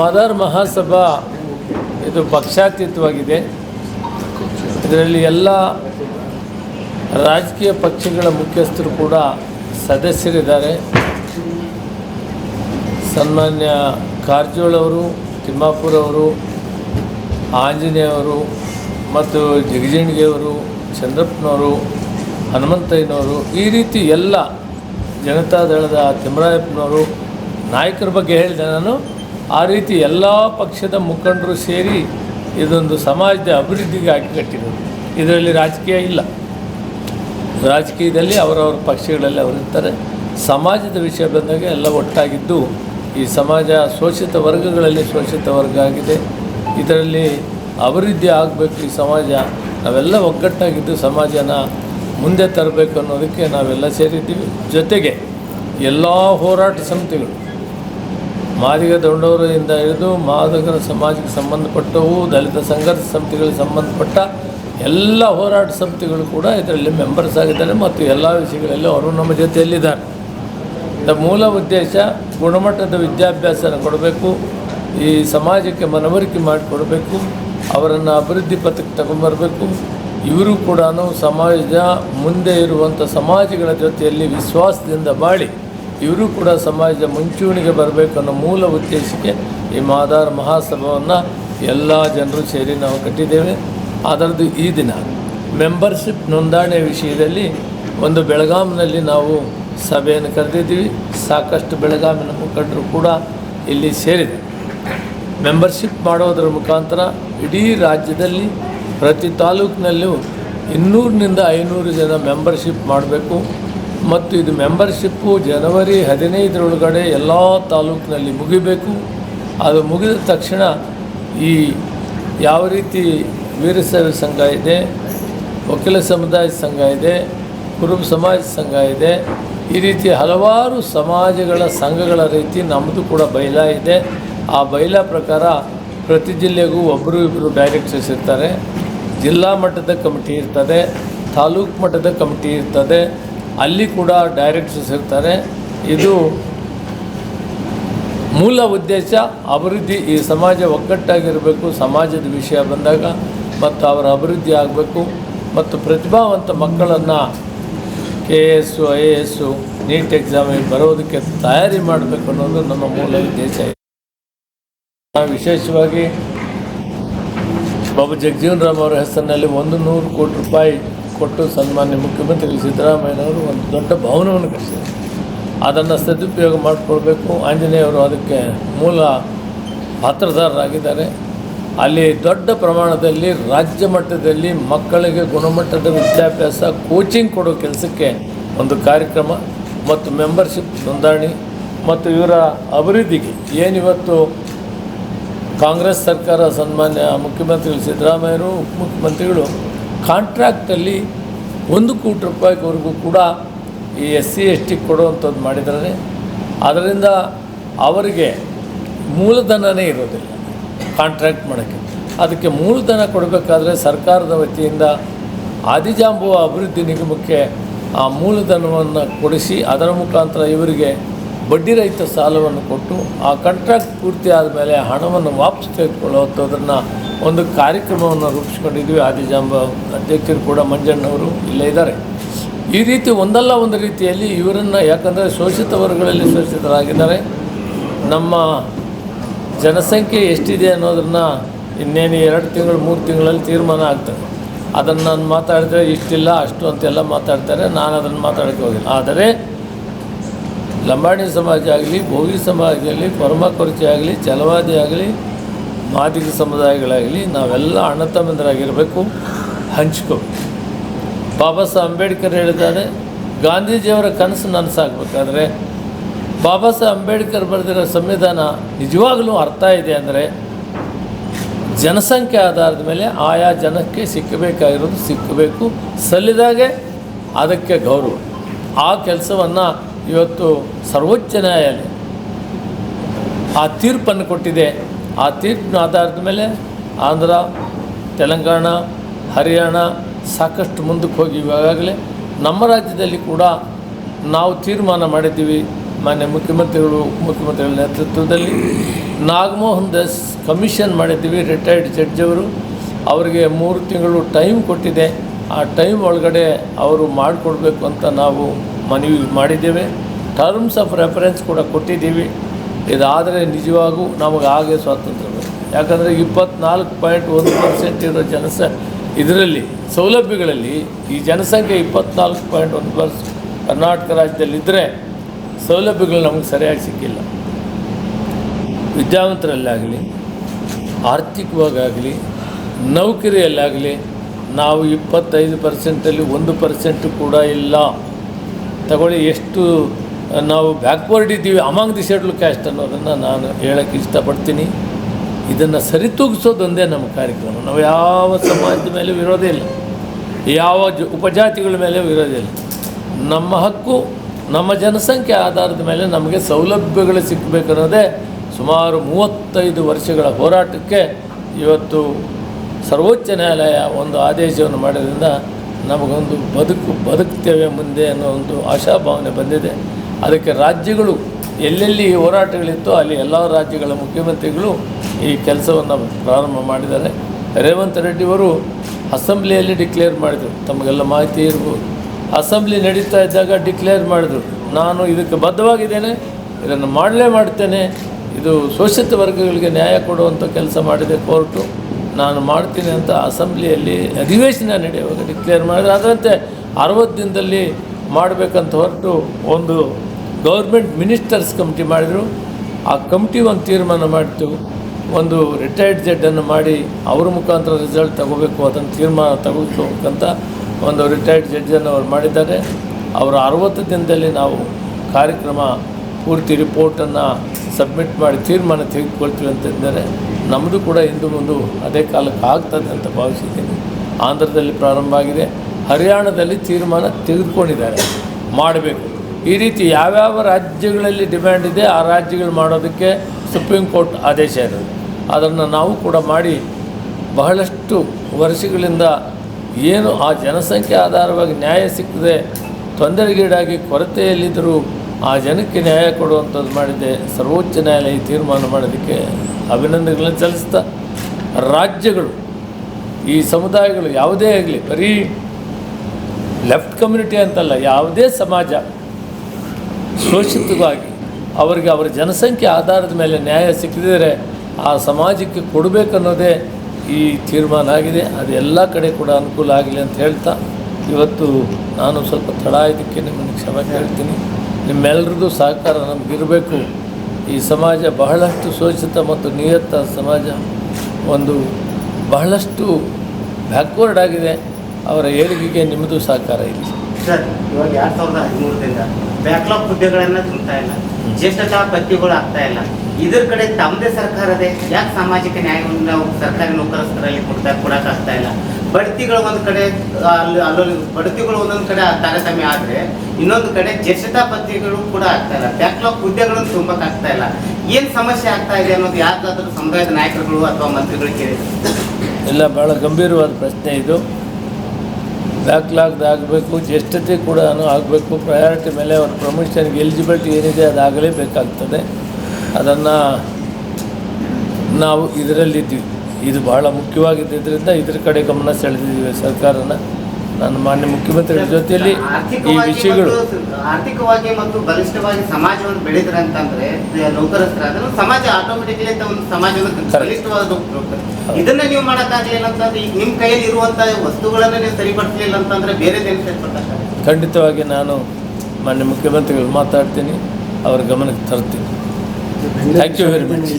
Mother Mahasabha ಇದು ಪಕ್ಷಾತೀತವಾಗಿದೆ. ಇದರಲ್ಲಿ ಎಲ್ಲ ರಾಜಕೀಯ ಪಕ್ಷಗಳ ಮುಖ್ಯಸ್ಥರು ಕೂಡ ಸದಸ್ಯರಿದ್ದಾರೆ. ಸನ್ಮಾನ್ಯ ಕಾರಜೋಳವರು ಅವರು, ತಿಮ್ಮಾಪುರ ಅವರು, ಆಂಜನೇಯ ಅವರು ಮತ್ತು ಜಗಜಿಣಿಗೆಯವರು ಚಂದ್ರಪ್ಪನವರು, ಹನುಮಂತಯ್ಯನವರು ಈ ರೀತಿ ಎಲ್ಲ ಜನತಾದಳದ ತಿಮ್ಮರಾಯಪ್ಪನವರು ನಾಯಕರ ಬಗ್ಗೆ ಹೇಳಿದೆ ನಾನು, ಆ ರೀತಿ ಎಲ್ಲ ಪಕ್ಷದ ಮುಖಂಡರು ಸೇರಿ ಇದೊಂದು ಸಮಾಜದ ಅಭಿವೃದ್ಧಿಗೆ ಕಟ್ಟಿರೋದು. ಇದರಲ್ಲಿ ರಾಜಕೀಯ ಇಲ್ಲ. ರಾಜಕೀಯದಲ್ಲಿ ಅವರವರ ಪಕ್ಷಗಳಲ್ಲಿ ಅವರಿರ್ತಾರೆ ಸಮಾಜದ ವಿಷಯ ಬಂದಾಗ ಎಲ್ಲ ಒಟ್ಟಾಗಿದ್ದು, ಈ ಸಮಾಜ ಶೋಷಿತ ವರ್ಗಗಳಲ್ಲಿ ಶೋಷಿತ ವರ್ಗ ಆಗಿದೆ. ಇದರಲ್ಲಿ ಅಭಿವೃದ್ಧಿ ಆಗಬೇಕು ಈ ಸಮಾಜ. ನಾವೆಲ್ಲ ಒಗ್ಗಟ್ಟಾಗಿದ್ದು ಸಮಾಜನ ಮುಂದೆ ತರಬೇಕು ಅನ್ನೋದಕ್ಕೆ ನಾವೆಲ್ಲ ಸೇರಿದ್ದೀವಿ. ಜೊತೆಗೆ ಎಲ್ಲ ಹೋರಾಟ ಸಮಿತಿಗಳು ಮಾದಿಗ ದೊಡ್ಡವರಿಂದ ಹಿಡಿದು ಮಾದಕರ ಸಮಾಜಕ್ಕೆ ಸಂಬಂಧಪಟ್ಟವು, ದಲಿತ ಸಂಘರ್ಷ ಸಮಿತಿಗಳಿಗೆ ಸಂಬಂಧಪಟ್ಟ ಎಲ್ಲ ಹೋರಾಟ ಸಮಿತಿಗಳು ಕೂಡ ಇದರಲ್ಲಿ ಮೆಂಬರ್ಸ್ ಆಗಿದ್ದಾರೆ ಮತ್ತು ಎಲ್ಲ ವಿಷಯಗಳಲ್ಲೂ ಅವರು ನಮ್ಮ ಜೊತೆಯಲ್ಲಿದ್ದಾರೆ. ದ ಮೂಲ ಉದ್ದೇಶ ಗುಣಮಟ್ಟದ ವಿದ್ಯಾಭ್ಯಾಸನ ಕೊಡಬೇಕು, ಈ ಸಮಾಜಕ್ಕೆ ಮನವರಿಕೆ ಮಾಡಿಕೊಡಬೇಕು, ಅವರನ್ನು ಅಭಿವೃದ್ಧಿ ಪಥಕ್ಕೆ ತಗೊಂಬರಬೇಕು ಇವರು ಕೂಡ ಸಮಾಜ ಮುಂದೆ ಇರುವಂಥ ಸಮಾಜಗಳ ಜೊತೆಯಲ್ಲಿ ವಿಶ್ವಾಸದಿಂದ ಬಾಳಿ ಇವರು ಕೂಡ ಸಮಾಜದ ಮುಂಚೂಣಿಗೆ ಬರಬೇಕು ಅನ್ನೋ ಮೂಲ ಉದ್ದೇಶಕ್ಕೆ ಈ ಮಾದಾರ ಮಹಾಸಭಾವನ್ನು ಎಲ್ಲ ಜನರು ಸೇರಿ ನಾವು ಕಟ್ಟಿದ್ದೇವೆ. ಅದರದ್ದು ಈ ದಿನ ಮೆಂಬರ್ಶಿಪ್ ನೋಂದಣಿ ವಿಷಯದಲ್ಲಿ ಒಂದು ಬೆಳಗಾಂನಲ್ಲಿ ನಾವು ಸಭೆಯನ್ನು ಕರೆದಿದ್ದೀವಿ. ಸಾಕಷ್ಟು ಬೆಳಗಾಮಿನ ಮುಖಂಡರು ಕೂಡ ಇಲ್ಲಿ ಸೇರಿದೆ ಮೆಂಬರ್ಶಿಪ್ ಮಾಡೋದರ ಮುಖಾಂತರ ಇಡೀ ರಾಜ್ಯದಲ್ಲಿ ಪ್ರತಿ ತಾಲೂಕಿನಲ್ಲೂ ಇನ್ನೂರಿನಿಂದ ಐನೂರು ಜನ ಮೆಂಬರ್ಶಿಪ್ ಮಾಡಬೇಕು. ಮತ್ತು ಇದು ಮೆಂಬರ್ಶಿಪ್ಪು ಜನವರಿ ಹದಿನೈದರೊಳಗಡೆ ಎಲ್ಲ ತಾಲೂಕಿನಲ್ಲಿ ಮುಗಿಬೇಕು. ಅದು ಮುಗಿದ ತಕ್ಷಣ ಈ ಯಾವ ರೀತಿ ವೀರಶೈವ ಸಂಘ ಇದೆ, ವಕೀಲ ಸಮುದಾಯ ಸಂಘ ಇದೆ, ಕುರುಬ ಸಮಾಜ ಸಂಘ ಇದೆ, ಈ ರೀತಿ ಹಲವಾರು ಸಮಾಜಗಳ ಸಂಘಗಳ ರೀತಿ ನಮ್ಮದು ಕೂಡ ಬೈಲ ಇದೆ. ಆ ಬೈಲಾ ಪ್ರಕಾರ ಪ್ರತಿ ಜಿಲ್ಲೆಗೂ ಒಬ್ಬರು ಇಬ್ಬರು ಡೈರೆಕ್ಟರ್ಸ್ ಇರ್ತಾರೆ. ಜಿಲ್ಲಾ ಮಟ್ಟದ ಕಮಿಟಿ ಇರ್ತದೆ, ತಾಲೂಕು ಮಟ್ಟದ ಕಮಿಟಿ ಇರ್ತದೆ ಅಲ್ಲಿ ಕೂಡ ಡೈರೆಕ್ಟರ್ಸ್ ಇರ್ತಾರೆ. ಇದು ಮೂಲ ಉದ್ದೇಶ ಅಭಿವೃದ್ಧಿ, ಈ ಸಮಾಜ ಒಗ್ಗಟ್ಟಾಗಿರಬೇಕು, ಸಮಾಜದ ವಿಷಯ ಬಂದಾಗ ಮತ್ತು ಅವರ ಅಭಿವೃದ್ಧಿ ಆಗಬೇಕು. ಮತ್ತು ಪ್ರತಿಭಾವಂತ ಮಕ್ಕಳನ್ನು K A S I A S NEET ಎಕ್ಸಾಮಿಗೆ ಬರೋದಕ್ಕೆ ತಯಾರಿ ಮಾಡಬೇಕು ಅನ್ನೋದು ನಮ್ಮ ಮೂಲ ಉದ್ದೇಶ. ಇದೆ ವಿಶೇಷವಾಗಿ ಬಾಬು ಜಗಜೀವನ್ ರಾಮ್ ಅವರ ಹೆಸರಿನಲ್ಲಿ ಒಂದು ನೂರು ಕೋಟಿ ರೂಪಾಯಿ ಕೊಟ್ಟು ಸನ್ಮಾನ್ಯ ಮುಖ್ಯಮಂತ್ರಿ ಸಿದ್ದರಾಮಯ್ಯನವರು ಒಂದು ದೊಡ್ಡ ಭವನವನ್ನು ಕಟ್ಟಿಸಿದರು. ಅದನ್ನು ಸದುಪಯೋಗ ಮಾಡಿಕೊಳ್ಬೇಕು. ಆಂಜನೇಯವರು ಅದಕ್ಕೆ ಮೂಲ ಪಾತ್ರದಾರರಾಗಿದ್ದಾರೆ ಅಲ್ಲಿ ದೊಡ್ಡ ಪ್ರಮಾಣದಲ್ಲಿ ರಾಜ್ಯ ಮಟ್ಟದಲ್ಲಿ ಮಕ್ಕಳಿಗೆ ಗುಣಮಟ್ಟದ ವಿದ್ಯಾಭ್ಯಾಸ ಕೋಚಿಂಗ್ ಕೊಡೋ ಕೆಲಸಕ್ಕೆ ಒಂದು ಕಾರ್ಯಕ್ರಮ ಮತ್ತು ಮೆಂಬರ್ಶಿಪ್ ನೋಂದಣಿ ಮತ್ತು ಇವರ ಅಭಿವೃದ್ಧಿಗೆ ಏನಿವತ್ತು ಕಾಂಗ್ರೆಸ್ ಸರ್ಕಾರ ಸನ್ಮಾನ್ಯ ಮುಖ್ಯಮಂತ್ರಿಗಳು ಸಿದ್ದರಾಮಯ್ಯರು, ಉಪಮುಖ್ಯಮಂತ್ರಿಗಳು ಕಾಂಟ್ರಾಕ್ಟಲ್ಲಿ ಒಂದು ಕೋಟಿ ರೂಪಾಯಿವರೆಗೂ ಕೂಡ ಈ ಎಸ್ ಸಿ ಎಸ್ ಟಿ ಕೊಡುವಂಥದ್ದು ಮಾಡಿದ್ದಾರೆ. ಅದರಿಂದ ಅವರಿಗೆ ಮೂಲಧನನೇ ಇರೋದಿಲ್ಲ ಕಾಂಟ್ರಾಕ್ಟ್ ಮಾಡೋಕ್ಕೆ. ಅದಕ್ಕೆ ಮೂಲಧನ ಕೊಡಬೇಕಾದ್ರೆ ಸರ್ಕಾರದ ವತಿಯಿಂದ ಆದಿಜಾಂಬುವ ಅಭಿವೃದ್ಧಿ ನಿಗಮಕ್ಕೆ ಆ ಮೂಲಧನವನ್ನು ಕೊಡಿಸಿ ಅದರ ಮುಖಾಂತರ ಇವರಿಗೆ ಬಡ್ಡಿ ರಹಿತ ಸಾಲವನ್ನು ಕೊಟ್ಟು ಆ ಕಾಂಟ್ರಾಕ್ಟ್ ಪೂರ್ತಿ ಆದಮೇಲೆ ಹಣವನ್ನು ವಾಪಸ್ ತೆಗೆದುಕೊಳ್ಳುವಂಥದ್ದನ್ನು ಒಂದು ಕಾರ್ಯಕ್ರಮವನ್ನು ರೂಪಿಸ್ಕೊಂಡಿದ್ವಿ. ಆದಿಜಾಂಬ ಅಧ್ಯಕ್ಷರು ಕೂಡ ಮಂಜಣ್ಣವರು ಇಲ್ಲೇ ಇದ್ದಾರೆ. ಈ ರೀತಿ ಒಂದಲ್ಲ ಒಂದು ರೀತಿಯಲ್ಲಿ ಇವರನ್ನು ಯಾಕಂದರೆ ಶೋಷಿತ ವರ್ಗಗಳಲ್ಲಿ ಶೋಷಿತರಾಗಿದ್ದಾರೆ. ನಮ್ಮ ಜನಸಂಖ್ಯೆ ಎಷ್ಟಿದೆ ಅನ್ನೋದನ್ನು ಇನ್ನೇನು ಎರಡು ತಿಂಗಳು, ಮೂರು ತಿಂಗಳಲ್ಲಿ ತೀರ್ಮಾನ ಆಗ್ತದೆ. ಅದನ್ನು ನಾನು ಮಾತಾಡಿದರೆ ಇಷ್ಟಿಲ್ಲ, ಅಷ್ಟು ಅಂತೆಲ್ಲ ಮಾತಾಡ್ತಾರೆ. ನಾನು ಅದನ್ನು ಮಾತಾಡೋಕ್ಕೆ ಹೋಗಿಲ್ಲ. ಆದರೆ ಲಂಬಾಣಿ ಸಮಾಜ ಆಗಲಿ, ಭೋಗಿ ಸಮಾಜ ಆಗಲಿ ಕೊರಮ ಕೊರಚೆ ಆಗಲಿ, ಛಲವಾದಿ ಆಗಲಿ, ಮಾದಿಗ ಸಮುದಾಯಗಳಾಗಲಿ, ನಾವೆಲ್ಲ ಅಣ್ಣ ತಮ್ಮಂದರಾಗಿರಬೇಕು ಹಂಚ್ಕೋಬೇಕು. ಬಾಬಾ ಸಾಹೇಬ್ ಅಂಬೇಡ್ಕರ್ ಹೇಳಿದ್ದಾರೆ, ಗಾಂಧೀಜಿಯವರ ಕನಸು ನನಸಾಗಬೇಕಾದ್ರೆ ಬಾಬಾ ಸಾಹೇಬ್ ಅಂಬೇಡ್ಕರ್ ಬರೆದಿರೋ ಸಂವಿಧಾನ ನಿಜವಾಗಲೂ ಅರ್ಥ ಇದೆ ಅಂದರೆ, ಜನಸಂಖ್ಯೆ ಆಧಾರದ ಮೇಲೆ ಆಯಾ ಜನಕ್ಕೆ ಸಿಕ್ಕಬೇಕಾಗಿರೋದು ಸಿಕ್ಕಬೇಕು, ಸಲ್ಲಿದಾಗೆ ಅದಕ್ಕೆ ಗೌರವ. ಆ ಕೆಲಸವನ್ನು ಇವತ್ತು ಸರ್ವೋಚ್ಚ ನ್ಯಾಯಾಲಯ ಆ ತೀರ್ಪನ್ನು ಕೊಟ್ಟಿದೆ. ಆ ತೀರ್ಪಿನ ಆಧಾರದ ಮೇಲೆ ಆಂಧ್ರ, ತೆಲಂಗಾಣ, ಹರಿಯಾಣ ಸಾಕಷ್ಟು ಮುಂದಕ್ಕೆ ಹೋಗಿ ಇವಾಗಲೇ ನಮ್ಮ ರಾಜ್ಯದಲ್ಲಿ ಕೂಡ ನಾವು ತೀರ್ಮಾನ ಮಾಡಿದ್ದೀವಿ. ಮಾನ್ಯ ಮುಖ್ಯಮಂತ್ರಿಗಳು, ಉಪಮುಖ್ಯಮಂತ್ರಿಗಳ ನೇತೃತ್ವದಲ್ಲಿ ನಾಗಮೋಹನ್ ದಾಸ್ ಕಮಿಷನ್ ಮಾಡಿದ್ದೀವಿ, ರಿಟೈರ್ಡ್ ಜಡ್ಜ್ ಅವರು. ಅವರಿಗೆ ಮೂರು ತಿಂಗಳು ಟೈಮ್ ಕೊಟ್ಟಿದೆ. ಆ ಟೈಮ್ ಒಳಗಡೆ ಅವರು ಮಾಡಿಕೊಡ್ಬೇಕು ಅಂತ ನಾವು ಮನವಿ ಮಾಡಿದ್ದೇವೆ. ಟರ್ಮ್ಸ್ ಆಫ್ ರೆಫರೆನ್ಸ್ ಕೂಡ ಕೊಟ್ಟಿದ್ದೀವಿ. ಇದಾದರೆ ನಿಜವಾಗೂ ನಮಗೆ ಹಾಗೆ ಸ್ವಾತಂತ್ರ್ಯ ಬೇಕು. ಯಾಕಂದರೆ ಇಪ್ಪತ್ನಾಲ್ಕು ಪಾಯಿಂಟ್ ಒಂದು ಪರ್ಸೆಂಟ್ ಇರೋ ಜನಸ, ಇದರಲ್ಲಿ, ಸೌಲಭ್ಯಗಳಲ್ಲಿ ಈ ಜನಸಂಖ್ಯೆ ಇಪ್ಪತ್ನಾಲ್ಕು ಪಾಯಿಂಟ್ ಒಂದು ಪರ್ಸೆಂಟ್ ಕರ್ನಾಟಕ ರಾಜ್ಯದಲ್ಲಿದ್ದರೆ ಸೌಲಭ್ಯಗಳು ನಮಗೆ ಸರಿಯಾಗಿ ಸಿಕ್ಕಿಲ್ಲ. ವಿದ್ಯಾವಂತರಲ್ಲಾಗಲಿ ಆರ್ಥಿಕವಾಗಲಿ ನೌಕರಿಯಲ್ಲಾಗಲಿ, ನಾವು ಇಪ್ಪತ್ತೈದು ಪರ್ಸೆಂಟಲ್ಲಿ ಒಂದು ಪರ್ಸೆಂಟ್ ಕೂಡ ಇಲ್ಲ. ತಗೊಳ್ಳಿ, ಎಷ್ಟು ನಾವು ಬ್ಯಾಕ್ವರ್ಡ್ ಇದ್ದೀವಿ ಅಮಾಂಗ್ ದಿ ಸೆಟ್ಲ್ ಕ್ಯಾಸ್ಟ್ ಅನ್ನೋದನ್ನು ನಾನು ಹೇಳೋಕ್ಕೆ ಇಷ್ಟಪಡ್ತೀನಿ. ಇದನ್ನು ಸರಿತೂಗಿಸೋದೊಂದೇ ನಮ್ಮ ಕಾರ್ಯಕ್ರಮ. ನಾವು ಯಾವ ಸಮಾಜದ ಮೇಲೆ ವಿರೋಧ ಇಲ್ಲ. ಯಾವ ಜ, ಉಪಜಾತಿಗಳ ಮೇಲೆ ವಿರೋಧ ಇಲ್ಲ. ನಮ್ಮ ಹಕ್ಕು, ನಮ್ಮ ಜನಸಂಖ್ಯೆ ಆಧಾರದ ಮೇಲೆ ನಮಗೆ ಸೌಲಭ್ಯಗಳು ಸಿಕ್ಕಬೇಕನ್ನೋದೇ ಸುಮಾರು ಮೂವತ್ತೈದು ವರ್ಷಗಳ ಹೋರಾಟಕ್ಕೆ ಇವತ್ತು ಸರ್ವೋಚ್ಚ ನ್ಯಾಯಾಲಯ ಒಂದು ಆದೇಶವನ್ನು ಮಾಡೋದ್ರಿಂದ ನಮಗೊಂದು ಬದುಕು, ಬದುಕ್ತೇವೆ ಮುಂದೆ ಅನ್ನೋ ಒಂದು ಆಶಾಭಾವನೆ ಬಂದಿದೆ. ಅದಕ್ಕೆ ರಾಜ್ಯಗಳು ಎಲ್ಲೆಲ್ಲಿ ಹೋರಾಟಗಳಿತ್ತು ಅಲ್ಲಿ ಎಲ್ಲ ರಾಜ್ಯಗಳ ಮುಖ್ಯಮಂತ್ರಿಗಳು ಈ ಕೆಲಸವನ್ನು ಪ್ರಾರಂಭ ಮಾಡಿದ್ದಾರೆ. ರೇವಂತ್ ರೆಡ್ಡಿಯವರು ಅಸೆಂಬ್ಲಿಯಲ್ಲಿ ಡಿಕ್ಲೇರ್ ಮಾಡಿದರು. ತಮಗೆಲ್ಲ ಮಾಹಿತಿ ಇರ್ಬೋದು. ಅಸೆಂಬ್ಲಿ ನಡೀತಾ ಇದ್ದಾಗ ಡಿಕ್ಲೇರ್ ಮಾಡಿದರು. ನಾನು ಇದಕ್ಕೆ ಬದ್ಧವಾಗಿದ್ದೇನೆ, ಇದನ್ನು ಮಾಡಲೇ ಮಾಡ್ತೇನೆ. ಇದು ಶೋಷಿತ ವರ್ಗಗಳಿಗೆ ನ್ಯಾಯ ಕೊಡುವಂಥ ಕೆಲಸ ಮಾಡಿದೆ ಕೋರ್ಟು. ನಾನು ಮಾಡ್ತೀನಿ ಅಂತ ಅಸೆಂಬ್ಲಿಯಲ್ಲಿ ಅಧಿವೇಶನ ನಡೆಯುವಾಗ ಡಿಕ್ಲೇರ್ ಮಾಡಿದ್ರೆ ಅದರಂತೆ ಅರವತ್ತು ದಿನದಲ್ಲಿ ಮಾಡಬೇಕಂತ ಹೊರಟು ಒಂದು ಗೌರ್ಮೆಂಟ್ ಮಿನಿಸ್ಟರ್ಸ್ ಕಮಿಟಿ ಮಾಡಿದರು. ಆ ಕಮಿಟಿ ಒಂದು ತೀರ್ಮಾನ ಮಾಡಿತು. ಒಂದು ರಿಟೈರ್ಡ್ ಜಡ್ಡನ್ನು ಮಾಡಿ ಅವ್ರ ಮುಖಾಂತರ ರಿಸಲ್ಟ್ ತಗೋಬೇಕು ಅದನ್ನು ತೀರ್ಮಾನ ತಗೋಬೇಕಂತ ಒಂದು ರಿಟೈರ್ಡ್ ಜಡ್ಜನ್ನು ಅವರು ಮಾಡಿದ್ದಾರೆ. ಅವರ ಅರವತ್ತು ದಿನದಲ್ಲಿ ನಾವು ಕಾರ್ಯಕ್ರಮ ಪೂರ್ತಿ ರಿಪೋರ್ಟನ್ನು ಸಬ್ಮಿಟ್ ಮಾಡಿ ತೀರ್ಮಾನ ತೆಗೆದುಕೊಳ್ತೀವಿ ಅಂತಂದರೆ ನಮ್ಮದು ಕೂಡ ಇಂದು ಮುಂದೆ ಅದೇ ಕಾಲಕ್ಕೆ ಆಗ್ತದೆ ಅಂತ ಭಾವಿಸಿದ್ದೀನಿ. ಆಂಧ್ರದಲ್ಲಿ ಪ್ರಾರಂಭ ಆಗಿದೆ. ಹರಿಯಾಣದಲ್ಲಿ ತೀರ್ಮಾನ ತೆಗೆದುಕೊಂಡಿದ್ದಾರೆ. ಮಾಡಬೇಕು. ಈ ರೀತಿ ಯಾವ್ಯಾವ ರಾಜ್ಯಗಳಲ್ಲಿ ಡಿಮ್ಯಾಂಡ್ ಇದೆ ಆ ರಾಜ್ಯಗಳು ಮಾಡೋದಕ್ಕೆ ಸುಪ್ರೀಂ ಕೋರ್ಟ್ ಆದೇಶ ಇರೋದು. ಅದನ್ನು ನಾವು ಕೂಡ ಮಾಡಿ ಬಹಳಷ್ಟು ವರ್ಷಗಳಿಂದ ಏನು ಆ ಜನಸಂಖ್ಯೆ ಆಧಾರವಾಗಿ ನ್ಯಾಯ ಸಿಕ್ಕದೆ, ತೊಂದರೆಗೀಡಾಗಿ ಕೊರತೆಯಲ್ಲಿದ್ದರೂ ಆ ಜನಕ್ಕೆ ನ್ಯಾಯ ಕೊಡುವಂಥದ್ದು ಮಾಡಿದ್ದೆ, ಸರ್ವೋಚ್ಚ ನ್ಯಾಯಾಲಯ ತೀರ್ಮಾನ ಮಾಡೋದಕ್ಕೆ ಅಭಿನಂದನೆಗಳನ್ನು ಸಲ್ಲಿಸ್ತಾ, ರಾಜ್ಯಗಳು, ಈ ಸಮುದಾಯಗಳು ಯಾವುದೇ ಆಗಲಿ, ಬರೀ ಲೆಫ್ಟ್ ಕಮ್ಯುನಿಟಿ ಅಂತಲ್ಲ, ಯಾವುದೇ ಸಮಾಜ ಶೋಷಿತವಾಗಿ ಅವರಿಗೆ ಅವರ ಜನಸಂಖ್ಯೆ ಆಧಾರದ ಮೇಲೆ ನ್ಯಾಯ ಸಿಕ್ಕಿದರೆ ಆ ಸಮಾಜಕ್ಕೆ ಕೊಡಬೇಕನ್ನೋದೇ ಈ ತೀರ್ಮಾನ ಆಗಿದೆ. ಅದು ಎಲ್ಲ ಕಡೆ ಕೂಡ ಅನುಕೂಲ ಆಗಲಿ ಅಂತ ಹೇಳ್ತಾ, ಇವತ್ತು ನಾನು ಸ್ವಲ್ಪ ತಡ ಇದಕ್ಕೆ ನಿಮ್ಮನ್ನು ಕ್ಷಮೆ ಕೇಳ್ತೀನಿ. ನಿಮ್ಮೆಲ್ಲರದ್ದು ಸಹಕಾರ ನಮಗಿರಬೇಕು. ಈ ಸಮಾಜ ಬಹಳಷ್ಟು ಶೋಷಿತ ಮತ್ತು ನಿಯತ್ತ ಸಮಾಜ ಒಂದು ಬಹಳಷ್ಟು ಬ್ಯಾಕ್ವರ್ಡ್ ಆಗಿದೆ. ಅವರ ಏಳಿಗೆಗೆ ನಿಮ್ಮದು ಸಹಕಾರ ಇದೆ ಸರ್, ಇವಾಗ ಎರಡು ಸಾವಿರದ ಹದಿಮೂರರಿಂದ ಬ್ಯಾಕ್ಲಾಗ್ ಹುದ್ದೆಗಳನ್ನು ತುಂಬ್ತಾ ಇಲ್ಲ. ಜ್ಯೇಷ್ಠತಾ ಪದ್ಯಗಳು ಆಗ್ತಾ ಇಲ್ಲ. ಇದ್ರ ಕಡೆ ತಮ್ಮದೇ ಸರ್ಕಾರದೇ. ಯಾಕೆ ಸಾಮಾಜಿಕ ನ್ಯಾಯವನ್ನು ನಾವು ಸರ್ಕಾರಿ ನೌಕರಸ್ಥರಲ್ಲಿ ಕೊಡ್ತಾ ಕೊಡೋಕ್ಕಾಗ್ತಾ ಇಲ್ಲ? ಬಡ್ತಿಗಳು ಒಂದು ಕಡೆ ಅಲ್ಲಿ ಅಲ್ಲೊಂದು ಬಡ್ತಿಗಳು ಒಂದೊಂದು ಕಡೆ ತಾರತಮ್ಯ ಆದ್ರೆ ಇನ್ನೊಂದು ಕಡೆ ಜ್ಯೇಷ್ಠತಾ ಪತ್ರಿಕೆಗಳು ಕೂಡ ಆಗ್ತಾ ಇಲ್ಲ. ಬ್ಯಾಕ್ಲಾಗ್ ಹುದ್ದೆಗಳನ್ನು ತುಂಬಕ್ ಆಗ್ತಾ ಇಲ್ಲ. ಏನ್ ಸಮಸ್ಯೆ ಆಗ್ತಾ ಇದೆ ಅನ್ನೋದು ಯಾರಾದ್ರೂ ಸಮುದಾಯದ ನಾಯಕರುಗಳು ಅಥವಾ ಮಂತ್ರಿಗಳು ಕೇಳಿದ್ರು ಎಲ್ಲ ಭಾಳ ಗಂಭೀರವಾದ ಪ್ರಶ್ನೆ ಇದು. ಬ್ಯಾಕ್ಲಾಗ್ ಆಗಬೇಕು ಜ್ಯೇಷ್ಠತೆ ಕೂಡ ಆಗಬೇಕು. ಪ್ರಯಾರಿಟಿ ಮೇಲೆ ಅವ್ರ ಪ್ರಮೋಷನ್ಗೆ ಎಲಿಜಿಬಿಲಿಟಿ ಏನಿದೆ ಅದಾಗಲೇಬೇಕಾಗ್ತದೆ ಅದನ್ನು ನಾವು ಇದರಲ್ಲಿದ್ದೀವಿ. ಇದು ಬಹಳ ಮುಖ್ಯವಾಗಿದ್ದರಿಂದ ಇದ್ರ ಕಡೆ ಗಮನ ಸೆಳೆದಿದ್ದೀವಿ. ಸರ್ಕಾರನ ನಾನು ಮಾನ್ಯ ಮುಖ್ಯಮಂತ್ರಿಗಳ ಜೊತೆಯಲ್ಲಿ ಈ ವಿಷಯಗಳು ಆರ್ಥಿಕವಾಗಿ ಮತ್ತು ಬಲಿಷ್ಠವಾಗಿ ಸಮಾಜವನ್ನು ಬೆಳೆದ್ರೆ ಅಂತಂದ್ರೆ ನೌಕರಸ್ಥರಾದ್ರೂ ಸಮಾಜ ಆಟೋಮೆಟಿಕ್ಲಿ ಅಂತ ಒಂದು ಸಮಾಜವನ್ನು ಬಲಿಷ್ಠವಾದ ಇದನ್ನ ನೀವು ಮಾಡಕ್ಕಾಗ್ಲಿಲ್ಲ ಅಂತಂದ್ರೆ ಈಗ ನಿಮ್ ಕೈಯಲ್ಲಿ ಇರುವಂತ ವಸ್ತುಗಳನ್ನ ನೀವು ಸರಿಪಡಿಸಲಿಲ್ಲ ಅಂತಂದ್ರೆ ಬೇರೆ ಸರಿಪಡಿಸಕ್ಕಾಗಲ್ಲ ಖಂಡಿತವಾಗಿ ನಾನು ಮಾನ್ಯ ಮುಖ್ಯಮಂತ್ರಿಗಳು ಮಾತಾಡ್ತೀನಿ ಅವರ ಗಮನಕ್ಕೆ ತರ್ತೀನಿ. Thank you very much